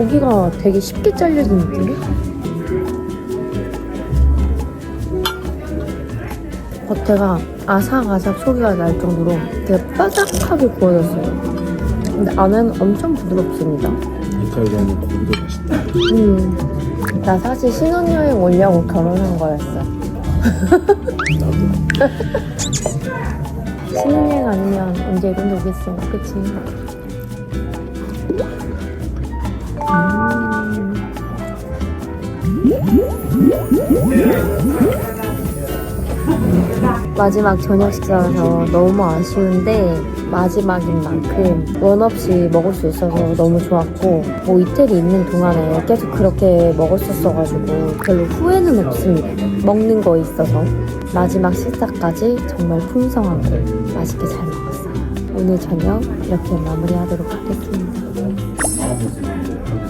고기가 되게 쉽게 잘려진 느낌이? 겉에가 아삭아삭 소리가 날 정도로 되게 바삭하게 구워졌어요. 근데 안에는 엄청 부드럽습니다. 이탈리아는 고기도 맛있다. 음, 나 사실 신혼여행 오려고 결혼한 거였어. 나도. 신혼여행 아니면 언제 이런 데 오겠어, 그치? 마지막 저녁 식사라서 너무 아쉬운데 마지막인 만큼 원 없이 먹을 수 있어서 너무 좋았고 뭐 이태리 있는 동안에 계속 그렇게 먹었었어가지고 별로 후회는 없습니다. 먹는 거 있어서 마지막 식사까지 정말 풍성하고 맛있게 잘 먹었어요. 오늘 저녁 이렇게 마무리하도록 하겠습니다.